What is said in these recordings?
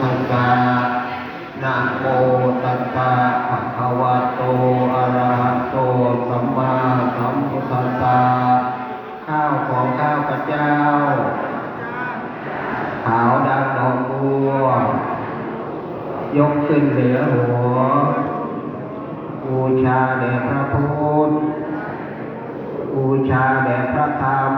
ธัสสะนะโมตัสสะภะคะวะโตอะระหะโตสัมมาสัมพุทธัสสะข้าวของข้าพเจ้า ขาวดังดอกบัวยกขึ้นเหนือหัวบูชาแด่พระพุทธบูชาแด่พระธรรม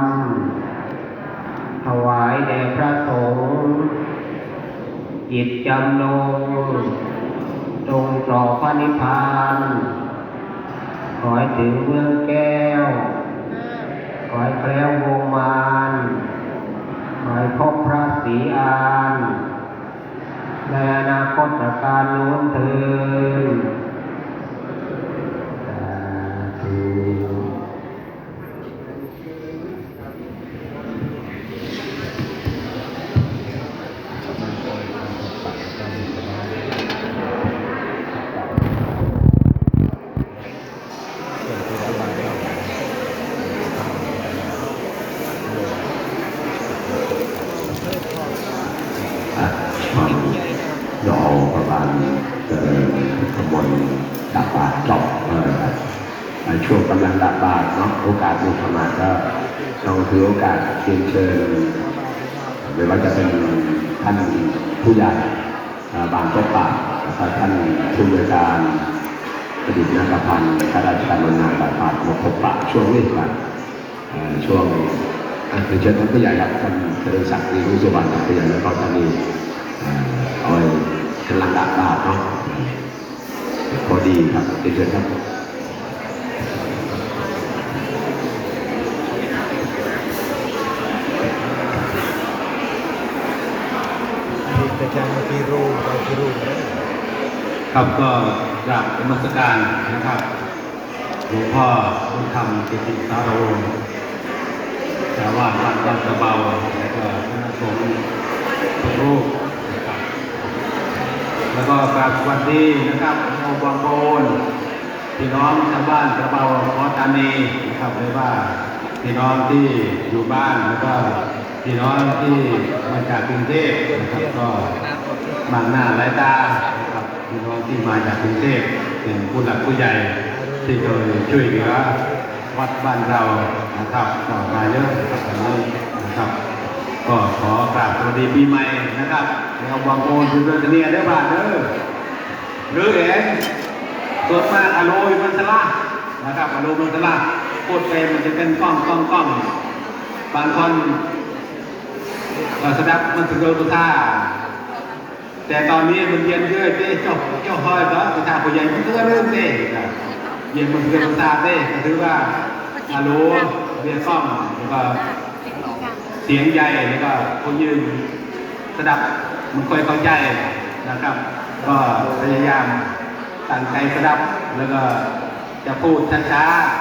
จิตจำนงจงต่อพระนิพพานขอให้ถึงเมืองแก้ว ขอให้แคล้ววงมานขอให้พบพระศรีอานในอนาคตการโน้นเธอสาธุ อะความรอประมาณเอ่อข บนดับบาทจบเอ่อช่วงกำลังดับบาทเนาะโอกาสมีเข้ามาก็ต้องถือโอกาสเชิญเชิญไม่ว่าจะเป็นท่านผู้ใหญ่อ่าบางก็ปากนะครับท่านผู้บริการประดิษฐ์นักพันธ์ข้าราชการบำนาญบาทบาทมาพบปะช่วงนี้ครับช่วงอะเดี๋ยวเชิญท่านผู้ใหญ่ครับท่านเจริญศักดิ์ดีรู้สุวรรณผู้ใหญ่นครธานีอ่าเอาไว้กำลังดับบาทเนาะ ดีครับเดี๋ยวเชิญครับแต่จะมาที่รูปมาที่รูปนะครับก็กราบนมัสการนะครับหลวงพ่อบุญธรรมกิติสารวงศ์ชาวาดวัดวัดกระเบาแล้วก็คณะสงฆ์ทุกรูปนะครับแล้วก็กราบวัสดีนะครับโมบังโอน พี่น้องชาวบ้านกระเบาพอตานีนะครับเลยว่าพี่น้องที่อยู่บ้านแล้วก็พี่น้องที่มาจากกรุงเทพนะครับก็บางหน้าหลายตาครับพี่น้องที่มาจากกรุงเทพเป็นผู้หลักผู้ใหญ่ที่เคยช่วยเหลือวัดบ้านเรานะครับก็มาเยอะนะครับนะครับ ก็ขอกราบสวัสดีปีใหม่นะครับแล้วบางโอนคุณเดือนเนียได้บ้าทเด้อหรือเอ๋ ส่วนมากอโลมันสละนะครับอโลยมันสละโคตรเฟรมมันจะเป็นกล้องกล้องกล้องบางคนก็สดับมันถึงโดนตัวท่าแต่ตอนนี้มันเย็นเยอะเจ๊เจ้าเจ้าคอยก็ประชาผู้ใหญ่มันก็เริ่มเจ๊เย็นมันเกินมันซาเจ๊ก็ถือว่าฮัลโลเรียกซ่อมแล้วก็เสียงใหญ่แล้วก็คนยืนสดับมันค่อยเข้าใจนะครับ ก็พยายาม ตั้งใจสดับ แล้วก็จะพูดช้าๆ